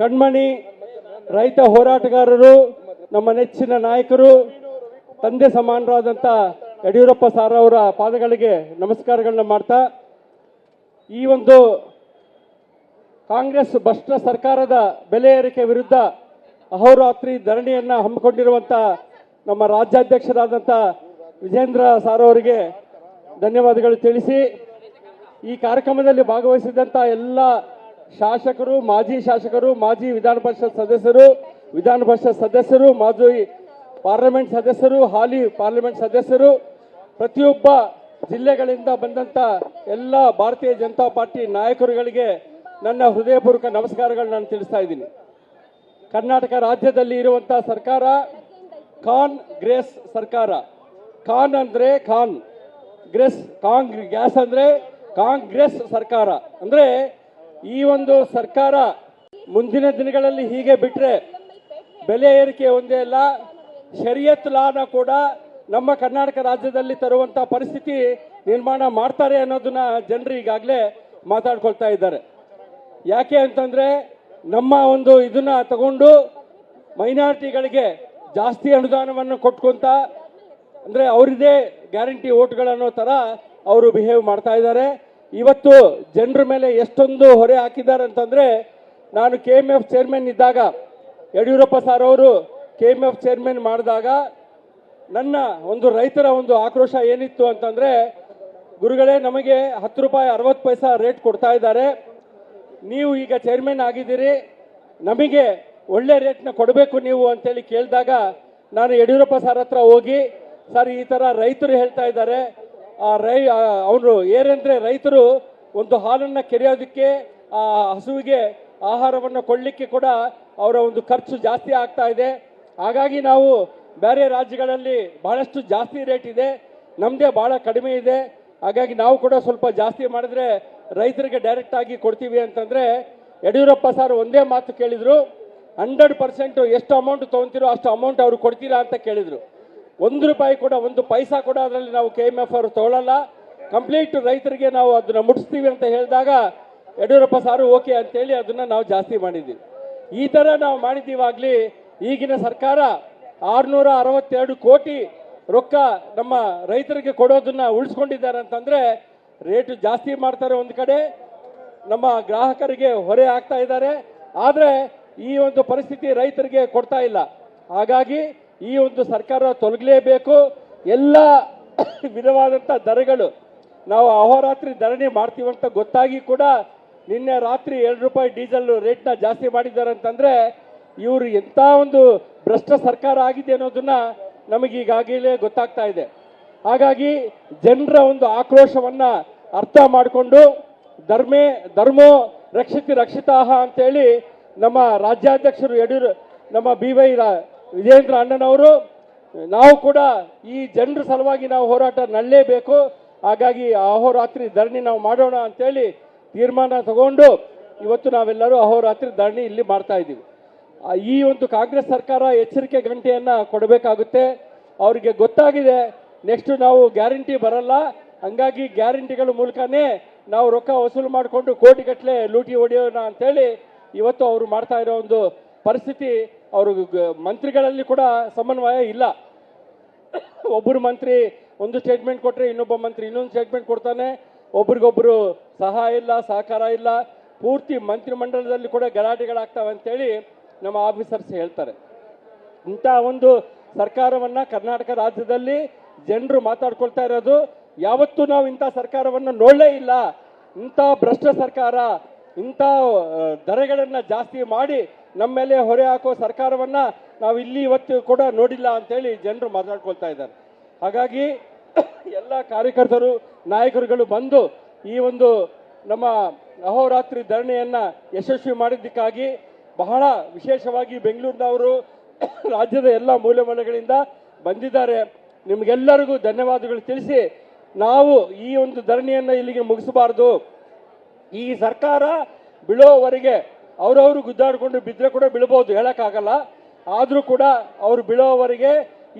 ಕಣ್ಮಣಿ, ರೈತ ಹೋರಾಟಗಾರರು, ನಮ್ಮ ನೆಚ್ಚಿನ ನಾಯಕರು, ತಂದೆ ಸಮಾನರಾದಂಥ ಯಡಿಯೂರಪ್ಪ ಸಾರ್ ಅವರ ಪಾದಗಳಿಗೆ ನಮಸ್ಕಾರಗಳನ್ನ ಮಾಡ್ತಾ, ಈ ಒಂದು ಕಾಂಗ್ರೆಸ್ ಭ್ರಷ್ಟ ಸರ್ಕಾರದ ಬೆಲೆ ಏರಿಕೆ ವಿರುದ್ಧ ಅಹೋರಾತ್ರಿ ಧರಣಿಯನ್ನು ಹಮ್ಮಿಕೊಂಡಿರುವಂಥ ನಮ್ಮ ರಾಜ್ಯಾಧ್ಯಕ್ಷರಾದಂಥ ವಿಜೇಂದ್ರ ಸಾರ್ ಅವರಿಗೆ ಧನ್ಯವಾದಗಳು ತಿಳಿಸಿ, ಈ ಕಾರ್ಯಕ್ರಮದಲ್ಲಿ ಭಾಗವಹಿಸಿದಂಥ ಎಲ್ಲ ಶಾಸಕರು, ಮಾಜಿ ಶಾಸಕರು, ಮಾಜಿ ವಿಧಾನ ಪರಿಷತ್ ಸದಸ್ಯರು, ವಿಧಾನ ಪರಿಷತ್ ಸದಸ್ಯರು, ಮಾಜಿ ಪಾರ್ಲಿಮೆಂಟ್ ಸದಸ್ಯರು, ಹಾಲಿ ಪಾರ್ಲಿಮೆಂಟ್ ಸದಸ್ಯರು, ಪ್ರತಿಯೊಬ್ಬ ಜಿಲ್ಲೆಗಳಿಂದ ಬಂದಂತ ಎಲ್ಲ ಭಾರತೀಯ ಜನತಾ ಪಾರ್ಟಿ ನಾಯಕರುಗಳಿಗೆ ನನ್ನ ಹೃದಯಪೂರ್ವಕ ನಮಸ್ಕಾರಗಳು ನಾನು ತಿಳಿಸ್ತಾ ಇದ್ದೀನಿ. ಕರ್ನಾಟಕ ರಾಜ್ಯದಲ್ಲಿ ಇರುವಂತ ಸರ್ಕಾರ ಖಾನ್ ಗ್ರೇಸ್ ಸರ್ಕಾರ. ಖಾನ್ ಅಂದ್ರೆ ಖಾನ್, ಗ್ರೆಸ್ ಕಾಂಗ್ ಗ್ಯಾಸ್ ಅಂದ್ರೆ ಕಾಂಗ್ರೆಸ್ ಸರ್ಕಾರ. ಅಂದ್ರೆ ಈ ಒಂದು ಸರ್ಕಾರ ಮುಂದಿನ ದಿನಗಳಲ್ಲಿ ಹೀಗೆ ಬಿಟ್ರೆ ಬೆಲೆ ಏರಿಕೆ ಒಂದೇ ಅಲ್ಲ, ಶರಿಯತ್ ಲಾನ ಕೂಡ ನಮ್ಮ ಕರ್ನಾಟಕ ರಾಜ್ಯದಲ್ಲಿ ತರುವಂತ ಪರಿಸ್ಥಿತಿ ನಿರ್ಮಾಣ ಮಾಡ್ತಾರೆ ಅನ್ನೋದನ್ನ ಜನರು ಈಗಾಗಲೇ ಮಾತಾಡ್ಕೊಳ್ತಾ ಇದ್ದಾರೆ. ಯಾಕೆ ಅಂತಂದ್ರೆ ನಮ್ಮ ಒಂದು ಇದನ್ನ ತಗೊಂಡು ಮೈನಾರಿಟಿಗಳಿಗೆ ಜಾಸ್ತಿ ಅನುದಾನವನ್ನು ಕೊಟ್ಕೊಂತ, ಅಂದ್ರೆ ಅವರಿದೇ ಗ್ಯಾರಂಟಿ ಓಟ್ಗಳನ್ನೋ ತರ ಅವರು ಬಿಹೇವ್ ಮಾಡ್ತಾ ಇದ್ದಾರೆ. ಇವತ್ತು ಜನರ ಮೇಲೆ ಎಷ್ಟೊಂದು ಹೊರೆ ಹಾಕಿದ್ದಾರೆ ಅಂತಂದ್ರೆ, ನಾನು ಕೆ ಎಂ ಎಫ್ ಚೇರ್ಮನ್ ಇದ್ದಾಗ, ಯಡಿಯೂರಪ್ಪ ಸರ್ ಅವರು ಕೆ ಎಂ ಎಫ್ ಚೇರ್ಮನ್ ಮಾಡಿದಾಗ, ನನ್ನ ಒಂದು ರೈತರ ಒಂದು ಆಕ್ರೋಶ ಏನಿತ್ತು ಅಂತಂದ್ರೆ, ಗುರುಗಳೇ, ನಮಗೆ ಹತ್ತು ರೂಪಾಯಿ ಅರವತ್ತು ಪೈಸಾ ರೇಟ್ ಕೊಡ್ತಾ ಇದ್ದಾರೆ. ನೀವು ಈಗ ಚೇರ್ಮನ್ ಆಗಿದ್ದೀರಿ. ನಮಗೆ ಒಳ್ಳೆ ರೇಟ್ನ ಕೊಡಬೇಕು ನೀವು ಅಂತೇಳಿ ಕೇಳಿದಾಗ, ನಾನು ಯಡಿಯೂರಪ್ಪ ಸರ್ ಹತ್ರ ಹೋಗಿ ಸರ್ ಈ ಥರ ರೈತರು ಹೇಳ್ತಾ ಇದ್ದಾರೆ. ಆ ರೈ ಅವರು ಏನಂದರೆ ರೈತರು ಒಂದು ಹಾಲನ್ನು ಕೆರೆಯೋದಕ್ಕೆ, ಆ ಹಸುವಿಗೆ ಆಹಾರವನ್ನು ಕೊಡಲಿಕ್ಕೆ ಕೂಡ ಅವರ ಒಂದು ಖರ್ಚು ಜಾಸ್ತಿ ಆಗ್ತಾ ಇದೆ. ಹಾಗಾಗಿ ನಾವು ಬೇರೆ ರಾಜ್ಯಗಳಲ್ಲಿ ಬಹಳಷ್ಟು ಜಾಸ್ತಿ ರೇಟ್ ಇದೆ. ನಮ್ಮದೇ ಬಹಳ ಕಡಿಮೆ ಇದೆ. ಹಾಗಾಗಿ ನಾವು ಕೂಡ ಸ್ವಲ್ಪ ಜಾಸ್ತಿ ಮಾಡಿದ್ರೆ ರೈತರಿಗೆ ಡೈರೆಕ್ಟ್ ಆಗಿ ಕೊಡ್ತೀವಿ ಅಂತಂದ್ರೆ ಯಡಿಯೂರಪ್ಪ ಸರ್ ಒಂದೇ ಮಾತು ಕೇಳಿದರು. ಹಂಡ್ರೆಡ್ ಪರ್ಸೆಂಟು ಎಷ್ಟು ಅಮೌಂಟ್ ತೊಗೊಂತೀರೋ ಅಷ್ಟು ಅಮೌಂಟ್ ಅವ್ರು ಕೊಡ್ತೀರಾ ಅಂತ ಕೇಳಿದ್ರು. ಒಂದು ರೂಪಾಯಿ ಕೂಡ, ಒಂದು ಪೈಸಾ ಕೂಡ ಅದರಲ್ಲಿ ನಾವು ಕೆ ಎಂ ಎಫ್ ಅವರು ತಗೊಳ್ಳಲ್ಲ ಕಂಪ್ಲೀಟ್ ರೈತರಿಗೆ ನಾವು ಅದನ್ನ ಮುಟ್ಟಿಸ್ತೀವಿ ಅಂತ ಹೇಳಿದಾಗ, ಯಡಿಯೂರಪ್ಪ ಸಾರು ಓಕೆ ಅಂತೇಳಿ ಅದನ್ನ ನಾವು ಜಾಸ್ತಿ ಮಾಡಿದ್ದೀವಿ. ಈ ತರ ನಾವು ಮಾಡಿದ್ದೀವಾಗ್ಲಿ, ಈಗಿನ ಸರ್ಕಾರ ಆರ್ನೂರ ಅರವತ್ತೆರಡು ಕೋಟಿ ರೊಕ್ಕ ನಮ್ಮ ರೈತರಿಗೆ ಕೊಡೋದನ್ನ ಉಳಿಸ್ಕೊಂಡಿದ್ದಾರೆ ಅಂತಂದ್ರೆ, ರೇಟ್ ಜಾಸ್ತಿ ಮಾಡ್ತಾರೆ ಒಂದು ಕಡೆ, ನಮ್ಮ ಗ್ರಾಹಕರಿಗೆ ಹೊರೆ ಆಗ್ತಾ ಇದ್ದಾರೆ. ಆದ್ರೆ ಈ ಒಂದು ಪರಿಸ್ಥಿತಿ ರೈತರಿಗೆ ಕೊಡ್ತಾ ಇಲ್ಲ. ಹಾಗಾಗಿ ಈ ಒಂದು ಸರ್ಕಾರ ತೊಲಗಲೇಬೇಕು. ಎಲ್ಲ ವಿಧವಾದಂಥ ದರಗಳು ನಾವು ಅಹೋರಾತ್ರಿ ಧರಣಿ ಮಾಡ್ತೀವಂತ ಗೊತ್ತಾಗಿ ಕೂಡ ನಿನ್ನೆ ರಾತ್ರಿ ಎರಡು ರೂಪಾಯಿ ಡೀಸೆಲ್ ರೇಟ್ನ ಜಾಸ್ತಿ ಮಾಡಿದ್ದಾರೆ ಅಂತಂದ್ರೆ ಇವರು ಎಂಥ ಒಂದು ಭ್ರಷ್ಟ ಸರ್ಕಾರ ಆಗಿದೆ ಅನ್ನೋದನ್ನ ನಮಗೀಗಾಗಲೇ ಗೊತ್ತಾಗ್ತಾ ಇದೆ. ಹಾಗಾಗಿ ಜನರ ಒಂದು ಆಕ್ರೋಶವನ್ನ ಅರ್ಥ ಮಾಡಿಕೊಂಡು ಧರ್ಮೇ, ಧರ್ಮೋ ರಕ್ಷಿತಿ ರಕ್ಷಿತಾಹ ಅಂತೇಳಿ ನಮ್ಮ ರಾಜ್ಯಾಧ್ಯಕ್ಷರು ಯಡಿಯೂರು, ನಮ್ಮ ಬಿ ವೈ ವಿಜೇಂದ್ರ ಅಣ್ಣನವರು, ನಾವು ಕೂಡ ಈ ಜನರ ಸಲುವಾಗಿ ನಾವು ಹೋರಾಟ ನಡಲೇಬೇಕು. ಹಾಗಾಗಿ ಅಹೋರಾತ್ರಿ ಧರಣಿ ನಾವು ಮಾಡೋಣ ಅಂತೇಳಿ ತೀರ್ಮಾನ ತಗೊಂಡು ಇವತ್ತು ನಾವೆಲ್ಲರೂ ಅಹೋರಾತ್ರಿ ಧರಣಿ ಇಲ್ಲಿ ಮಾಡ್ತಾ ಇದ್ದೀವಿ. ಈ ಒಂದು ಕಾಂಗ್ರೆಸ್ ಸರ್ಕಾರ ಎಚ್ಚರಿಕೆ ಗಂಟೆಯನ್ನು ಕೊಡಬೇಕಾಗುತ್ತೆ. ಅವರಿಗೆ ಗೊತ್ತಾಗಿದೆ, ನೆಕ್ಸ್ಟ್ ನಾವು ಗ್ಯಾರಂಟಿ ಬರಲ್ಲ. ಹಂಗಾಗಿ ಗ್ಯಾರಂಟಿಗಳ ಮೂಲಕನೇ ನಾವು ರೊಕ್ಕ ವಸೂಲು ಮಾಡಿಕೊಂಡು ಕೋಟಿಗಟ್ಟಲೆ ಲೂಟಿ ಹೊಡೆಯೋಣ ಅಂತೇಳಿ ಇವತ್ತು ಅವರು ಮಾಡ್ತಾ ಇರೋ ಒಂದು ಪರಿಸ್ಥಿತಿ ಅವರು ಮಂತ್ರಿಗಳಲ್ಲಿ ಕೂಡ ಸಮನ್ವಯ ಇಲ್ಲ. ಒಬ್ಬರು ಮಂತ್ರಿ ಒಂದು ಸ್ಟೇಟ್ಮೆಂಟ್ ಕೊಟ್ಟರೆ ಇನ್ನೊಬ್ಬ ಮಂತ್ರಿ ಇನ್ನೊಂದು ಸ್ಟೇಟ್ಮೆಂಟ್ ಕೊಡ್ತಾನೆ. ಒಬ್ರಿಗೊಬ್ರು ಸಹಾಯ ಇಲ್ಲ, ಸಹಕಾರ ಇಲ್ಲ. ಪೂರ್ತಿ ಮಂತ್ರಿಮಂಡಲದಲ್ಲಿ ಕೂಡ ಗಲಾಟೆಗಳಾಗ್ತವೆ ಅಂತೇಳಿ ನಮ್ಮ ಆಫೀಸರ್ಸ್ ಹೇಳ್ತಾರೆ. ಇಂಥ ಒಂದು ಸರ್ಕಾರವನ್ನು ಕರ್ನಾಟಕ ರಾಜ್ಯದಲ್ಲಿ ಜನರು ಮಾತಾಡ್ಕೊಳ್ತಾ ಇರೋದು, ಯಾವತ್ತೂ ನಾವು ಇಂಥ ಸರ್ಕಾರವನ್ನು ನೋಡಲೇ ಇಲ್ಲ. ಇಂಥ ಭ್ರಷ್ಟ ಸರ್ಕಾರ, ಇಂಥ ದರಗಳನ್ನು ಜಾಸ್ತಿ ಮಾಡಿ ನಮ್ಮ ಮೇಲೆ ಹೊರೆ ಹಾಕೋ ಸರ್ಕಾರವನ್ನು ನಾವು ಇಲ್ಲಿ ಇವತ್ತು ಕೂಡ ನೋಡಿಲ್ಲ ಅಂತೇಳಿ ಜನರು ಮಾತಾಡ್ಕೊಳ್ತಾ ಇದ್ದಾರೆ. ಹಾಗಾಗಿ ಎಲ್ಲ ಕಾರ್ಯಕರ್ತರು, ನಾಯಕರುಗಳು ಬಂದು ಈ ಒಂದು ನಮ್ಮ ಅಹೋರಾತ್ರಿ ಧರಣಿಯನ್ನು ಯಶಸ್ವಿ ಮಾಡಿದ್ದಕ್ಕಾಗಿ ಬಹಳ ವಿಶೇಷವಾಗಿ ಬೆಂಗಳೂರಿನವರು ರಾಜ್ಯದ ಎಲ್ಲ ಮೂಲೆ ಮೂಲೆಗಳಿಂದ ಬಂದಿದ್ದಾರೆ. ನಿಮಗೆಲ್ಲರಿಗೂ ಧನ್ಯವಾದಗಳು ತಿಳಿಸಿ ನಾವು ಈ ಒಂದು ಧರಣಿಯನ್ನು ಇಲ್ಲಿಗೆ ಮುಗಿಸಬಾರ್ದು. ಈ ಸರ್ಕಾರ ಬೀಳೋವರೆಗೆ ಅವರವರು ಗುದ್ದಾಡಿಕೊಂಡು ಬಿದ್ದರೆ ಕೂಡ ಬೀಳ್ಬೋದು, ಹೇಳೋಕ್ಕಾಗಲ್ಲ. ಆದರೂ ಕೂಡ ಅವರು ಬೀಳೋವರೆಗೆ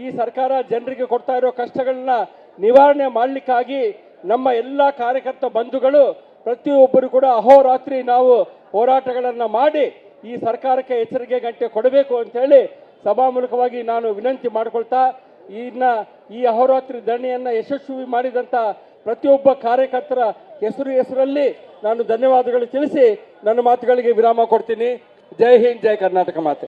ಈ ಸರ್ಕಾರ ಜನರಿಗೆ ಕೊಡ್ತಾ ಇರೋ ಕಷ್ಟಗಳನ್ನ ನಿವಾರಣೆ ಮಾಡಲಿಕ್ಕಾಗಿ ನಮ್ಮ ಎಲ್ಲ ಕಾರ್ಯಕರ್ತ ಬಂಧುಗಳು, ಪ್ರತಿಯೊಬ್ಬರು ಕೂಡ ಅಹೋರಾತ್ರಿ ನಾವು ಹೋರಾಟಗಳನ್ನು ಮಾಡಿ ಈ ಸರ್ಕಾರಕ್ಕೆ ಎಚ್ಚರಿಕೆ ಗಂಟೆ ಕೊಡಬೇಕು ಅಂತ ಹೇಳಿ ಸಭಾಮೂಲಕವಾಗಿ ನಾನು ವಿನಂತಿ ಮಾಡಿಕೊಳ್ತಾ, ಇನ್ನ ಈ ಅಹೋರಾತ್ರಿ ಧರಣಿಯನ್ನ ಯಶಸ್ವಿ ಮಾಡಿದಂತ ಪ್ರತಿಯೊಬ್ಬ ಕಾರ್ಯಕರ್ತರ ಹೆಸರು ಹೆಸರಲ್ಲಿ ನಾನು ಧನ್ಯವಾದಗಳು ತಿಳಿಸಿ ನನ್ನ ಮಾತುಗಳಿಗೆ ವಿರಾಮ ಕೊಡ್ತೀನಿ. ಜೈ ಹಿಂದ್ ಜೈ ಕರ್ನಾಟಕ ಮಾತೆ.